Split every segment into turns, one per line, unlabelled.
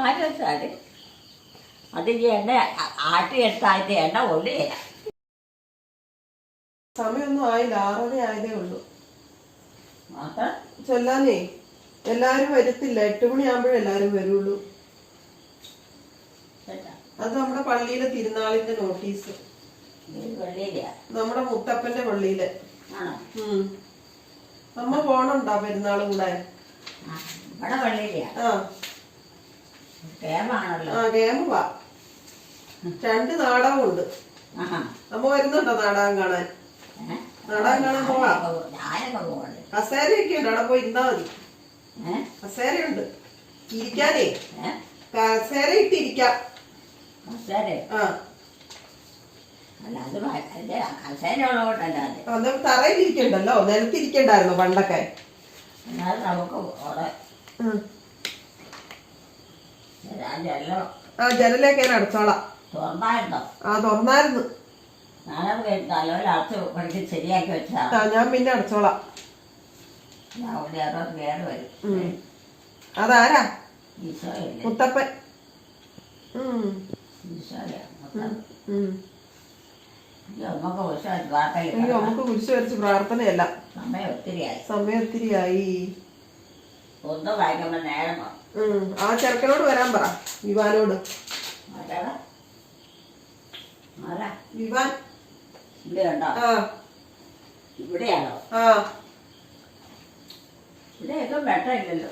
ആര് വെച്ചാൽ അത് ഈ എണ്ണ ആ- ആട്ടിയെടുത്തായിട്ട് എണ്ണ കൊള്ളുകയില്ല
സമയമൊന്നും ആയില്ല ആറര ആയതേ ഉള്ളൂ. ചൊല്ലാനേ എല്ലാരും വരത്തില്ല. എട്ട് മണിയാകുമ്പോഴേ എല്ലാരും വരുള്ളൂ. അത് നമ്മുടെ പള്ളിയിലെ തിരുനാളിന്റെ നോട്ടീസ്. നമ്മുടെ മുത്തപ്പന്റെ പള്ളിയിലെ. നമ്മ പോണുണ്ടാ പെരുന്നാളും കൂടെ
ആ.
ആ രണ്ട് നാടകം ഉണ്ട് നമ്മ വരുന്നുണ്ടോ നാടകം കാണാൻ? നാടകം കാണാൻ പോവാ? കസേരയൊക്കെ ഉണ്ട്. അവിടെ പോയി ഇരുന്നാ മതി. കസേരയുണ്ട്. ഇരിക്കാനേ. കസേര ഇട്ടിരിക്കാം. ആ. തറയിലിരിക്കണ്ടല്ലോ നിലത്തിരിക്കണ്ടായിരുന്നു പണ്ടൊക്കെ.
നമുക്ക്
ആ ജനലൊക്കെ ഞാൻ അടച്ചോളാം. ആ തുറന്നായിരുന്നു. ആ ഞാൻ പിന്നെ അടച്ചോളാം. അതാരാ? മുത്തപ്പൻ.
നമുക്ക്
കുരിശ് വരച്ച് പ്രാർത്ഥനയല്ല.
സമയം ഒത്തിരിയായി.
സമയം ഒത്തിരിയായി.
ഒന്ന് വായിക്കുമ്പോൾ നേരം.
ആ ചെറുക്കനോട് വരാൻ പറ. വിവാനോട്. വിവാൻ? ആ.
ഇവിടെയാണോ?
ആ.
ഇവിടെയൊക്കെ വെട്ടമില്ലല്ലോ.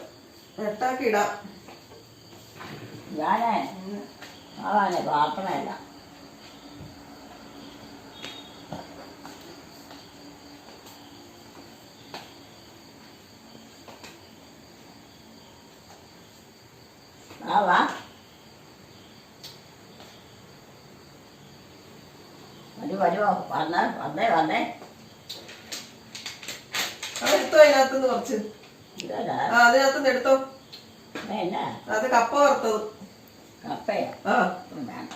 എട്ടാക്കി ഇടാം
ഞാനേ പ്രാർത്ഥനയല്ല ആ വാ വരൂ വരുമോ വന്നേ വന്നേ.
എടുത്തോ അതിനകത്തുനിന്ന് കുറച്ച്. ആ അതിനകത്തുനിന്ന് എടുത്തോ. അത് കപ്പ വറുത്തത്.
കപ്പയോ?
ആ.
വേണ്ട.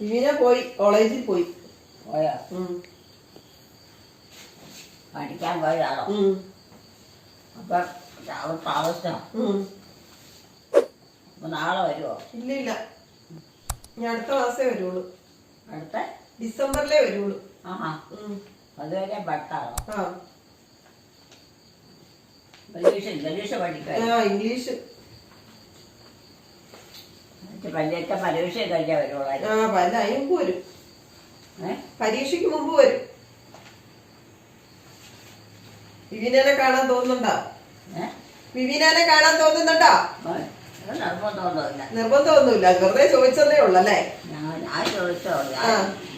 വിവീന പോയി കോളേജിൽ പോയി.
പോയോ. പഠിക്കാൻ പോയതാണോ. അപ്പൊ നാളെ വരുമോ
ഇല്ല ഇല്ല ഞാൻ അടുത്ത മാസേ വരുള്ളൂ
അടുത്ത?
ഡിസംബറിലേ വരുള്ളൂ
ആഹാ. അതുവരെ ഭട്ടാണോ
ഇംഗ്ലീഷ്
പരീക്ഷ കഴിഞ്ഞാൽ
പല അതിന് വരും. പരീക്ഷയ്ക്ക് മുമ്പ് വരും. വിവീനെ കാണാൻ തോന്നുന്നുണ്ടോ?
ഏഹ്
വിവീനെ കാണാൻ തോന്നുന്നുണ്ടോ?
നിർബന്ധമൊന്നുമില്ല.
നിർബന്ധമൊന്നുമില്ല. വെറുതെ ചോദിച്ചതേ ഉള്ളല്ലേ?
ഞാൻ ചോദിച്ചോ.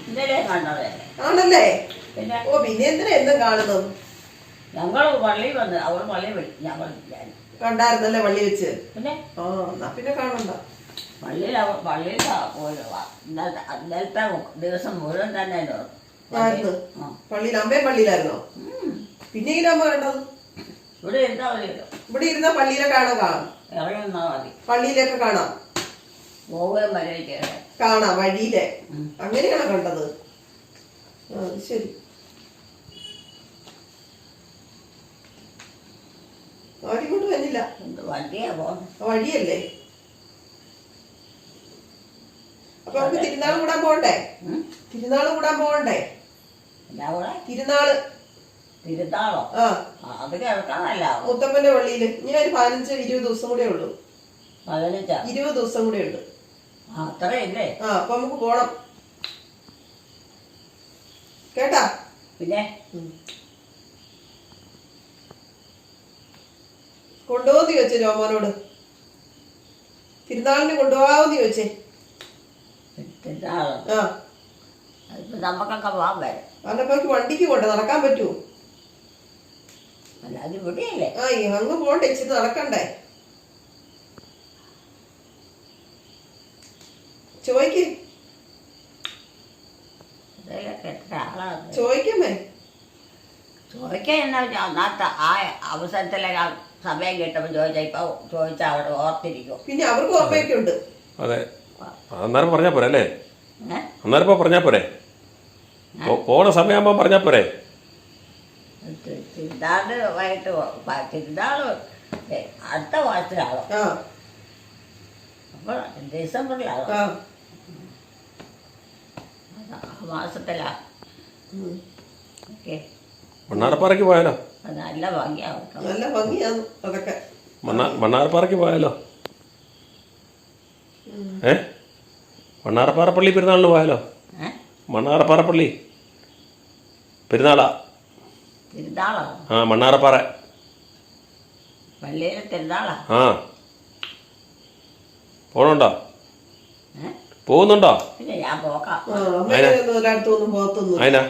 ഇന്നലെ
ആണല്ലേ? ഓ പിന്നെ എന്തിനാ എന്നും കാണുന്നു?
ഞങ്ങൾ പള്ളി വന്ന് അവൾ പള്ളി ഞങ്ങൾ
കണ്ടായിരുന്നല്ലേ പള്ളി വെച്ച്?
പിന്നെ?
ആ എന്നാ പിന്നെ കാണണ്ട.
പള്ളിയിൽ പള്ളിയിൽ ഇന്നലത്തെ ദിവസം മുഴുവൻ തന്നെ
പള്ളിയിൽ അമ്പേ പള്ളിയിലായിരുന്നോ. പിന്നെ ഇതിനാകുമ്പോ വേണ്ടത്
ഇവിടെ എന്താ പറയുക
ഇവിടെ ഇരുന്ന പള്ളിയിലെ കാണാൻ കാണാം.
ഇറങ്ങി നിന്നാൽ മതി.
പള്ളിയിലൊക്കെ കാണാം.
പോവുകയും വരികയും
കാണാം വഴിയിലെ. അങ്ങനെയാണ് കണ്ടത്. ആ ശരി. ആരും കൊണ്ട് വന്നില്ല.
വണ്ടിയാ
വഴിയല്ലേ? അപ്പൊ നമുക്ക് തിരുനാൾ കൂടാൻ പോകണ്ടേ? തിരുനാൾ കൂടാൻ പോകണ്ടേ? തിരുനാൾ.
തിരുത്താളോ അത് കേൾക്കാനല്ല.
മുത്തമ്മന്റെ പള്ളിയിൽ ഇനി ഒരു പതിനഞ്ച് ഇരുപത് ദിവസം കൂടെ ഉള്ളു.
പതിനഞ്ച?
ഇരുപത് ദിവസം കൂടെ ഉണ്ട്.
അത്രയല്ലേ?
ആ അപ്പൊ നമുക്ക് പോണം. കേട്ടാ?
പിന്നെ?
കൊണ്ടുപോകുന്ന ചോദിച്ചേ രോമാനോട് തിരുനാളിന് കൊണ്ടുപോകാമെന്ന് ചോദിച്ചേ.
തിരുനാളോ
ആ.
അതിപ്പോ നമുക്കൊക്കെ പോകാൻ വരും.
അന്നപ്പോ വണ്ടിക്ക് പോട്ടെ നടക്കാൻ പറ്റുമോ
അല്ല അത് ഇവിടെയല്ലേ?
ആ ഈ അങ്ങ് പോണ്ടേ ഇച്ചിരി നടക്കണ്ടേ? ചോയ്ക്ക്.
ചോദിക്കാൻ എന്നാ ആ അവസരത്തിലെ സമയം കിട്ടുമ്പോൾ ചോദിച്ചാൽ ഇപ്പൊ ചോദിച്ചാൽ അവിടെ ഓർത്തിരിക്കും.
പിന്നെ അവർക്ക് ഓർമ്മയൊക്കെ ഉണ്ട്
അതെ. അന്നേരം പറഞ്ഞാ പോരെ അല്ലേ? അന്നേരം പറഞ്ഞാൽ പോരെ? പോണ സമയമാകുമ്പോ പറഞ്ഞാ പോരെ?
ആയിട്ട് തിരുതാൾ അടുത്ത മാസത്തിലാണോ?
അപ്പൊ
അപ്പോൾ ഡിസംബറിലാണോ? മാസത്തിലാ. ഓക്കെ.
മണ്ണാർപ്പാറയ്ക്ക് പോയാലോ?
നല്ല ഭംഗിയാവും
നല്ല ഭംഗിയാണ് അതൊക്കെ.
മണ്ണാ മണ്ണാർപ്പാറയ്ക്ക് പോയാലോ? ഏ? മണ്ണാർപ്പാറ പള്ളി പെരുന്നാളിന് പോയാലോ? മണ്ണാർപ്പാറ പള്ളി പെരുന്നാളാ.
തിരുതാളോ
ആ മണ്ണാറപ്പാറ.
പള്ളിയിലെ തിരുതാളാ
ആ. പോണുണ്ടോ? പോകുന്നുണ്ടോ?
പിന്നെ ഞാൻ പോക്കാം.
ആ അമ്മയൊന്നും ഒരിടത്തൊന്നും പോകത്തൊന്നും
അതിനാ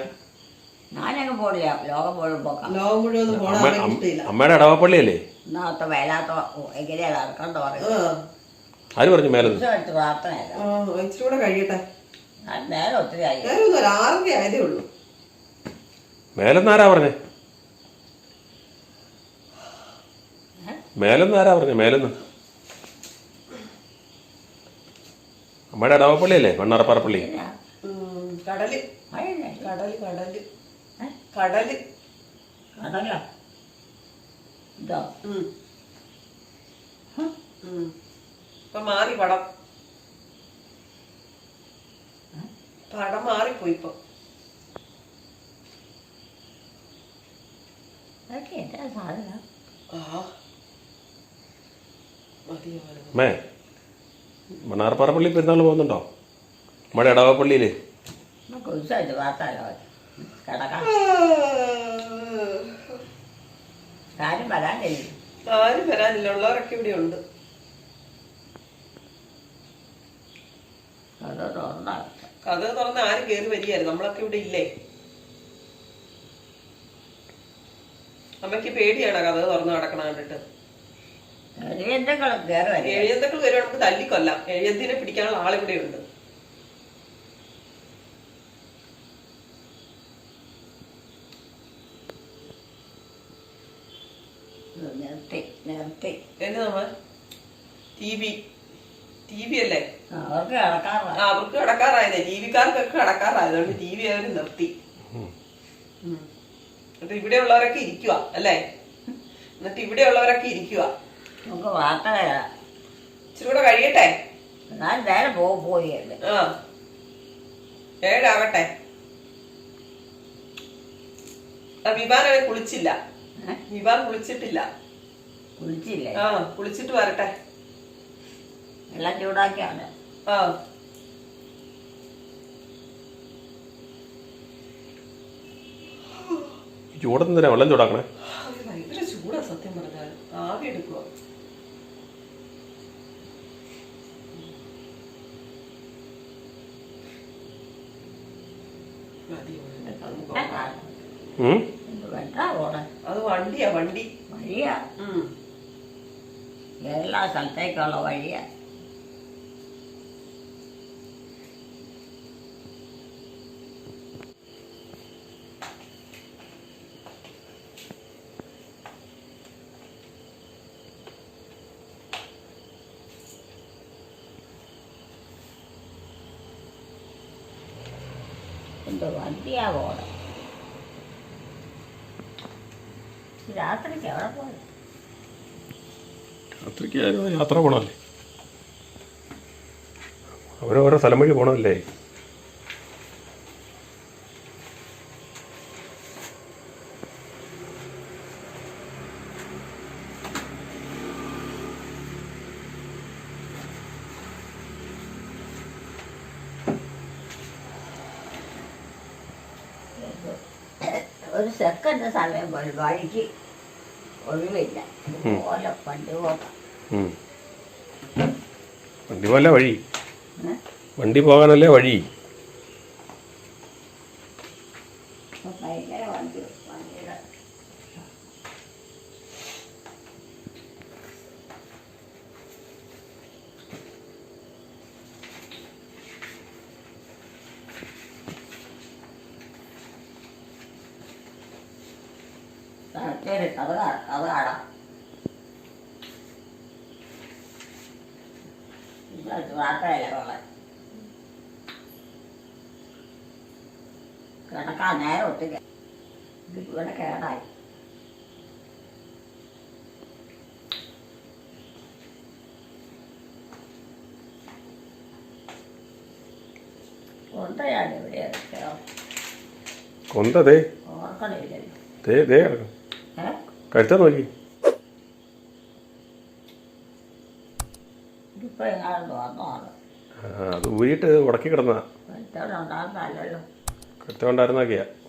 ഞാനങ്ങ് പോടില്ല ലോകം പോലും പോക്കാം.
ലോകം മുഴുവൻ പോണ
അമ്മ
അമ്മയ്ക്ക് ഇഷ്ടമില്ല
അമ്മയുടെ ഇടവപ്പള്ളിയല്ലേ
ഒന്നാമത്തെ വേലാത്ത എങ്ങനെയാണ്
ആര് പറഞ്ഞു മേലെ
എടുത്ത് പ്രാർത്ഥനയല്ല.
ആ ഇച്ചിരി കൂടെ കഴിയട്ടെ.
ഞാൻ നേരെ ഒത്തിരി ആയി.
ഞാനൊന്നും ഒരു ആറര ആയതേ ഉള്ളൂ.
ആരാ പറഞ്ഞേ? മേലെന്ന് ആരാ പറഞ്ഞു? മേലെന്ന്. അമ്മയുടെ ഇടവപ്പള്ളിയല്ലേ അല്ലേ പള്ളി
പിന്നെ
ഉം,
കടൽ?
കടൽ കടൽ.
ഏ?
കടൽ.
കടലോ. ഇതോ.
ഉം. ഉം. ഇപ്പൊ മാറി പടം. പടം മാറിപ്പോയി ഇപ്പൊ.
അതൊക്കെ എന്താ സാധനം?
ആ.
അമ്മേ മണ്ണാർപ്പാറ പള്ളി പെരുന്നാൾ പോകുന്നുണ്ടോ? നമ്മുടെ ഇടവപ്പള്ളിയിൽ
വരാനില്ല.
ആരും വരാനില്ല. ഉള്ളവരൊക്കെ ഇവിടെ ഉണ്ട്. കഥ തുറന്ന് ആരും കയറി വരികയായിരുന്നു. നമ്മളൊക്കെ ഇവിടെ ഇല്ലേ? അമ്മയ്ക്ക് പേടിയാണ് കഥ തുറന്ന് കിടക്കണ കണ്ടിട്ട്.
എന്തെങ്കിലും
വരെ നമുക്ക് തല്ലിക്കൊല്ലാം. എഴുതിനെ പിടിക്കാനുള്ള ആളിവിടെ ഉണ്ട്
നിർത്തി നിർത്തി.
എന്നെ നമ്മ ടി വി ടി വി അല്ലേ?
അവർക്ക് കിടക്കാറില്ല
ആ അവർക്ക് കിടക്കാറായതേ. ടി വിക്കാർക്കൊക്കെ കിടക്കാറായത് അതുകൊണ്ട് ടി വി അവർ നിർത്തി എന്നിട്ട് ഇവിടെ ഉള്ളവരൊക്കെ ഇരിക്കുക അല്ലേ? എന്നിട്ട് ഇവിടെ ഉള്ളവരൊക്കെ ഇരിക്കുക
നമുക്ക് വാർത്ത കേൾക്കാം
ഇച്ചിരി കൂടെ കഴിയട്ടെ?
ഞാൻ നേരെ പോകും പോയി അല്ലേ
ആ. ഏഴാവട്ടെ ആ വിവാൻ കുളിച്ചില്ല. വിവാൻ കുളിച്ചിട്ടില്ല.
കുളിച്ചില്ലേ?
ആ കുളിച്ചിട്ട് വരട്ടെ.
എല്ലാം ചൂടാക്കിയാണ്
ആ.
ചൂടെന്തിനാ വെള്ളം ചൂടാക്കണേ?
ഭയങ്കര ചൂടാ സത്യം പറഞ്ഞാൽ ആവി എടുക്കുക
ഉം?
എന്ത് വെട്ടാ പോണെ
അത് വണ്ടിയാ വണ്ടി.
വഴിയാ. എല്ലാ സ്ഥലത്തേക്കുള്ള വഴിയാ. പോണെ രാത്രിക്ക് എവിടെ പോയി?
യാത്ര പോകണമല്ലേ അവരോരോ സ്ഥലം വഴി പോകണമല്ലേ
ഒരു സെക്കൻഡ് സമയം വഴിക്ക് ഒഴിവില്ല. പോലെ വണ്ടി
പോകാം. വണ്ടി പോലെ വഴി? വണ്ടി പോകാനല്ലേ വഴി
ഇപ്പൊ ഭയങ്കര വണ്ടി വണ്ടിയുടെ ശരി അത് കാ- അത് കാണാം മാത്രമല്ല കൊള്ളാൻ കിടക്കാൻ നേരം ഒത്തിരി ഇവിടെ കേടായി. കൊണ്ടയാണ് ഇവിടെ
കൊന്ത ദേ ദേ കഴുത്താ നോക്കി. അത് ഊരിയിട്ട് ഉടക്കി കിടന്ന
കഴിച്ചോണ്ടായിരുന്നാക്കിയാ
കഴുത്ത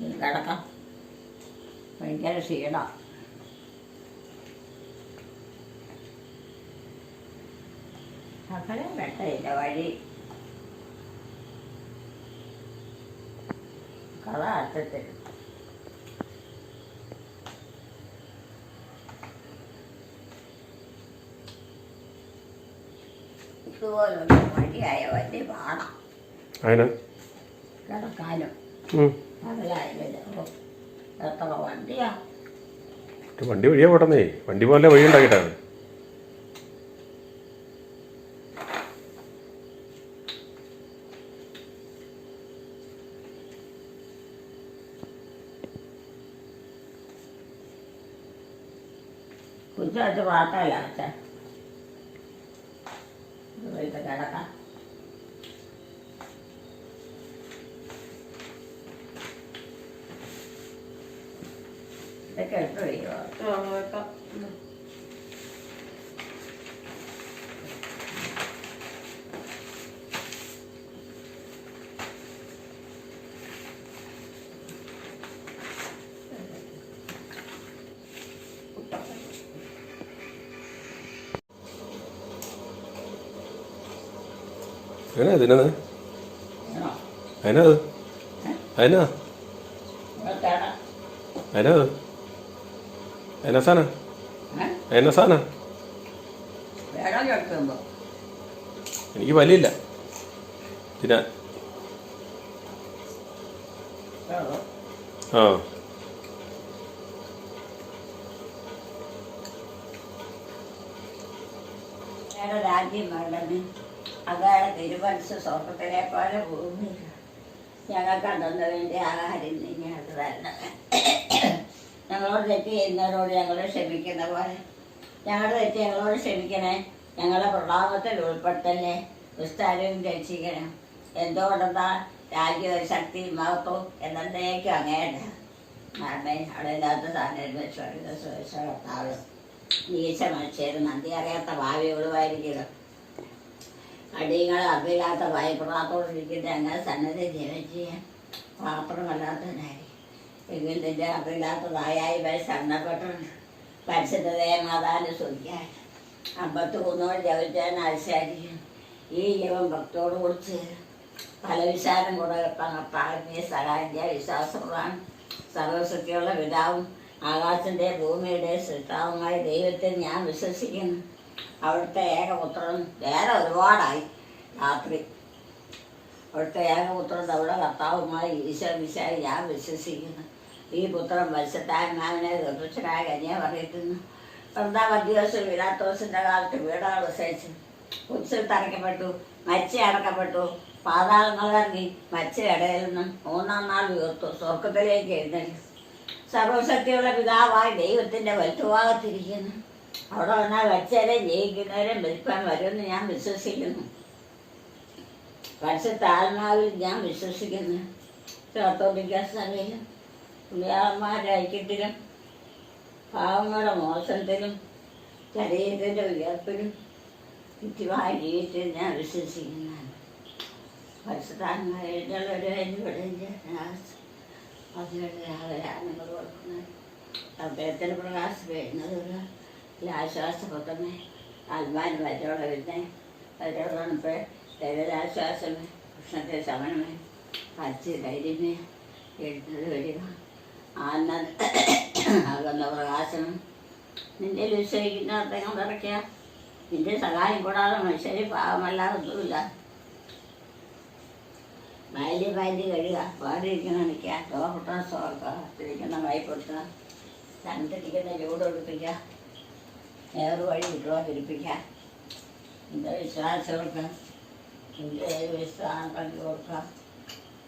ഇനി കിടക്കാം. ഭയങ്കര ക്ഷീണം. സകലം വെട്ടയില്ല വഴി. കഥ അറ്റത്തിൽ ഇതുപോലുള്ള വഴിയായ വലിയ പാടാം.
വണ്ടി വഴിയാ പോട്ടെന്നേ. വണ്ടി പോലെ വഴി ഉണ്ടാക്കിയിട്ടാണ്
കുഞ്ചാച്ച് പാട്ടല്ല അച്ഛൻ വീട്ടിൽ കിടക്കാം ഇതൊക്കെ എടുത്ത് വയ്യോ
ആ വെക്കാം ഉം.
അതിനാ ഇതിനത്
അതിനത്
അതിനാ അതിനത്
എന്നാ
സാന എന്നാ സാന സാധന എനിക്ക് വലിയില്ല ഇതിനാ ആ
രാജ്യം വേണ്ടത് അതാണ് തിരുവനസ് സ്വർഗത്തിലെ പോലെ ഭൂമി. ഞങ്ങൾക്ക് അതൊന്നു വേണ്ടി ആഹാരം ഞങ്ങൾക്ക് തരണം ഞങ്ങളോട് തെറ്റ് ചെയ്യുന്നവരോട് ഞങ്ങൾ ക്ഷമിക്കുന്ന പോലെ. ഞങ്ങളുടെ തെറ്റ് ഞങ്ങളോട് ക്ഷമിക്കണേ. ഞങ്ങളെ പ്രഭാവത്തിൽ ഉൾപ്പെടുത്തല്ലേ. ദുഷ്ടാരും രക്ഷിക്കണം. എന്തുകൊണ്ടെന്താ? രാജ്യ ശക്തി മഹത്വം എന്നേക്കും അങ്ങേണ്ട മരണേ അവിടെ ഇല്ലാത്ത സാധനം നീച്ച മനുഷ്യരും. നന്ദി അറിയാത്ത ഭാവികളുമായിരിക്കണം അടിയങ്ങൾ അറിവില്ലാത്ത ഭയപ്പെടാത്തോണ്ടിരിക്കട്ടെ അങ്ങനെ സന്നദ്ധ ജീവൻ ചെയ്യാൻ പാത്രമല്ലാത്തതിനായിരിക്കും എങ്കിൽ നിന്റെ അറിവില്ലാത്തതായായി വരെ ശരണപ്പെട്ടുണ്ട് പരിശുദ്ധതയെ മാതാവിനെ ശ്രദ്ധിക്കാൻ അമ്പത്തി മൂന്നോട് ജപിച്ചാൻ ആശാരിക്കും ഈ ജീവൻ ഭക്തോട് കുറിച്ച് പല വിശാലം കൂടെ പാകത്തിനെ സഹായം ചെയ്യാൻ വിശ്വാസമുള്ളതാണ്. സർവശക്തിയുള്ള പിതാവും ആകാശന്റെ ഭൂമിയുടെ സൃഷ്ടാവുമായ ദൈവത്തെ ഞാൻ വിശ്വസിക്കുന്നു. അവിടുത്തെ ഏകപുത്രൻ വേറെ ഒരുപാടായി രാത്രി. അവിടുത്തെ ഏകപുത്രൻ അവിടെ കർത്താവുമായി ഈശോ വിശായി ഞാൻ വിശ്വസിക്കുന്നു. ഈ പുത്രൻ മത്സ്യത്താത്മാവിനെ ദുർദക്ഷനായ കന്യ പറയുന്നു ദിവസം അധ്യാസം ദിവസത്തിന്റെ കാലത്ത് വീടുകൾ വിസരിച്ചു കുച്ചിൽ തറയ്ക്കപ്പെട്ടു മച്ച അടക്കപ്പെട്ടു പാതാളങ്ങളിറങ്ങി മച്ച ഇടയിൽ നിന്നും മൂന്നാം നാൾ ഉയർത്തു സ്വർഗത്തിലേക്ക് എഴുന്നേറ്റ്. സർവശക്തിയുള്ള പിതാവായി ദൈവത്തിന്റെ വലത്തുഭാഗത്തിരിക്കുന്നു അവിടെ വന്നാൽ വച്ചേരെ ജയിക്കുന്നവരെ വിൽപ്പാൻ വരുമെന്ന് ഞാൻ വിശ്വസിക്കുന്നു. പക്ഷെ താഴ്മാവിൽ ഞാൻ വിശ്വസിക്കുന്നു. കത്തോലിക്ക സഭയിലും പുള്ളിയാന്മാരുടെ ഐക്യത്തിലും പാവങ്ങളുടെ മോശത്തിലും ശരീരത്തിന്റെ ഉയർപ്പിലും കൃത്യമായ ജീവിതത്തിൽ ഞാൻ വിശ്വസിക്കുന്നതാണ്. പരിശുദ്ധാത്മാരുടെ ഇവിടെ അതിനുവേണ്ടി രാഗരാഗങ്ങൾ കൊടുക്കുന്നത് അദ്ദേഹത്തിന്റെ പ്രകാശം വരുന്നതുള്ള ആശ്വാസപത്രമേ ആത്മാന് വരോടെ വരുന്നേ. വരോടാണിപ്പോൾ ദൈവരാശ്വാസമേ കൃഷ്ണത്തെ ശമനമേ പച്ച ധൈര്യമേ എഴുന്നത് വരിക ആന്ന ആകുന്ന പ്രകാശനം. നിന്റെ വിശ്വസിക്കുന്ന അദ്ദേഹം നിറയ്ക്കുക നിന്റെ സഹായം കൂടാതെ മനുഷ്യരെ പാവമല്ലാതൊന്നുമില്ല ബാല്യ ബാല്യ കഴുകുക പാടിയിരിക്കുന്ന നിൽക്കുക ലോകപ്പെട്ട സോർക്കുക തിരിക്കുന്ന വായ്പ കൊടുക്കുക തണുത്തിരിക്കുന്ന ചൂട് കൊടുപ്പിക്കുക നേർ വഴി വിട്ടുകൊണ്ടിരിപ്പിക്കാൻ എന്റെ വിശ്വാസികൾക്ക് എന്റെ ഏത് വിശ്വാസം കണ്ടു കൊടുക്കാം.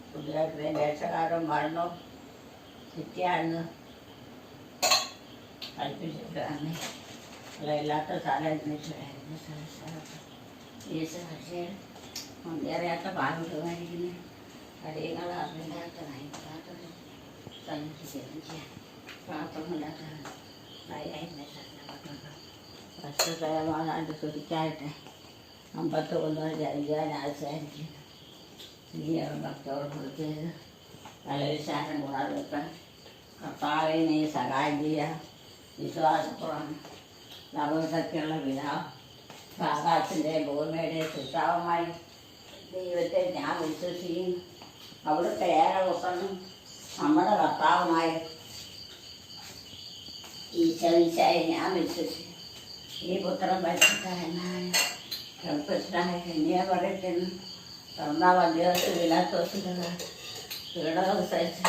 പുതിയ ദേശകാലം മരണവും തെറ്റിയാണെന്ന് കൽപ്പിച്ചിട്ടാണ് ഇല്ലാത്ത സ്ഥലം ഈ സാക്ഷികൾ മുന്നേറിയാത്ത പാടുകൾ മേടിക്കുന്ന കടിയങ്ങൾ അറിയില്ലാത്ത നയിക്കാത്തത് സന്യസിക്കുകയും ചെയ്യാം പ്രാർത്ഥനയില്ലാത്ത വർഷസമാനായിട്ട് സ്തുതിക്കായിട്ട് അമ്പത്തി ഒന്നോ ജനിക്കാൻ ആശ്രയിക്കുന്നു നീയാണ് ഭക്തോട് കൊടുത്തത് കലവിശാസം കൂടാതെ വെക്കാൻ കർത്താവെ നീ സഹായം ചെയ്യുക. വിശ്വാസപ്പുറം നവസത്തിലുള്ള പിതാവ്. ആകാശത്തിന്റെ ഭൂമിയുടെ സൃഷ്ടാവുമായി ദൈവത്തെ ഞാൻ വിശ്വസിക്കും അവിടുത്തെ ഏറെ പുസ്തകം നമ്മുടെ കർത്താവുമായി ഈശോ ഈശായി ഞാൻ വിശ്വസിക്കുന്നു. ഈ പുത്രം പരിശുദ്ധനായ ഗർഭസ്ഥനായ കന്യാ പറയുന്നു തുറന്ന വന്ധ്യോസ് വിലാസോസിലുള്ള പീഡകൾ സഹിച്ച്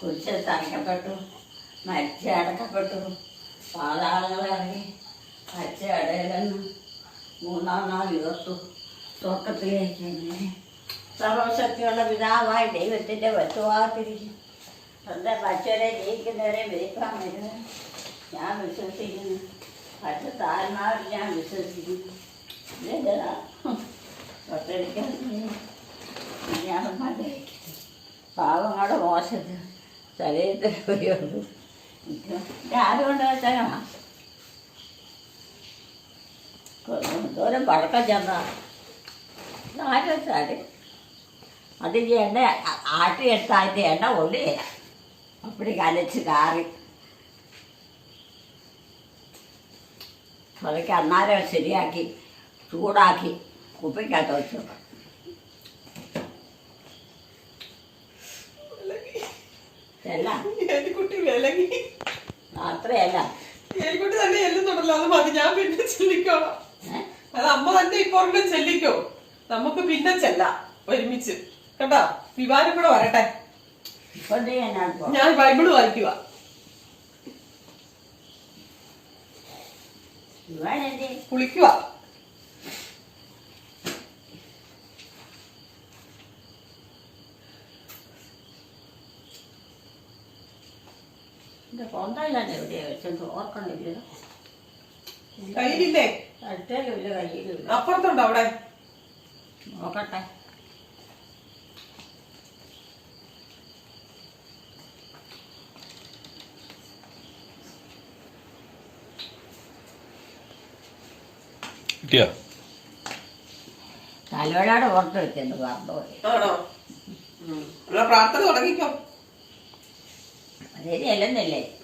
കുരിശിൽ തറയ്ക്കപ്പെട്ടു മരിച്ച് അടക്കപ്പെട്ടു. പാതാളങ്ങളിറങ്ങി മരിച്ച ഇടയിലെന്ന് മൂന്നാം നാൾ ഉയർത്തു. സ്വർഗത്തിലേക്ക് എങ്ങനെ സർവശക്തിയുള്ള പിതാവായ ദൈവത്തിന്റെ വശുവാത്തിരിക്കും സ്വന്തം മറ്റവരെ ജയിക്കുന്നവരെ വിധിക്കാൻ വരുന്നത് ഞാൻ വിശ്വസിക്കുന്നു. പക്ഷെ താഴ്മാവിൽ ഞാൻ വിശ്വസിക്കുന്നു. ഇതെന്താ തൊട്ടടിക്കാൻ ഞാൻ പാവങ്ങളുടെ മോശത്ത് ശരീരത്തിൽ പോയുള്ളൂ ആരുകൊണ്ട് വെച്ചാൽ ദൂരം പഴക്കം ചെന്ന. ആര് വെച്ചാൽ അതിന്റെ എണ്ണ ആ- ആട്ടിയെടുത്തായിട്ട് എണ്ണ കൊള്ളുകയില്ല അപ്പടി കലച്ച് കാറി. അതൊക്കെ അന്നാരം ശരിയാക്കി ചൂടാക്കി കുപ്പിക്കകത്ത് വെച്ചു. അത്രയല്ല.
എലിക്കുട്ടി തന്നെ എല്ലുന്നുണ്ടല്ലോ അത് മതി. ഞാൻ പിന്നെ ചെല്ലിക്കോളാം.
ഏ?
അത് അമ്മ തന്നെ ഇപ്പൊ ചെല്ലിക്കോ? നമുക്ക് പിന്നെ ചെല്ലാം ഒരുമിച്ച്. കേട്ടോ വിവാഹം കൂടെ വരട്ടെ. ഞാൻ ബൈബിൾ വായിക്കുക
ഇവൻ എന്ത്
കുളിക്കുക. കയ്യിലില്ലേ? അപ്പുറത്തുണ്ടോ അവിടെ?
നോക്കട്ടെ.
കിട്ടിയാ
ഓർത്ത് വെച്ചെന്ന് പറഞ്ഞുപോയി
ആണോ? ഉം. എന്നാ പ്രാർത്ഥന തുടങ്ങിക്കോ.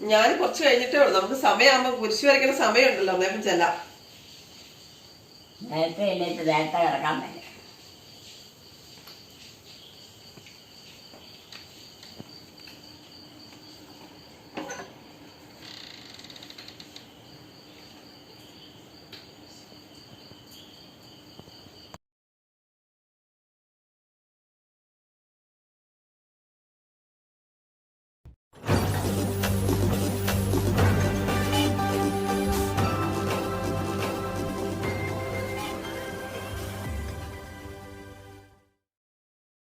ഞാൻ കുറച്ച് കഴിഞ്ഞിട്ടേ ഉള്ളൂ. നമുക്ക് സമയമാകുമ്പോ കുരിശ് വരയ്ക്കുന്ന സമയമുണ്ടല്ലോ അന്നേരം ചെല്ലാം.
നേരത്തെ എണ്ണീറ്റ് നേരത്തെ കിടക്കാൻ പറ്റും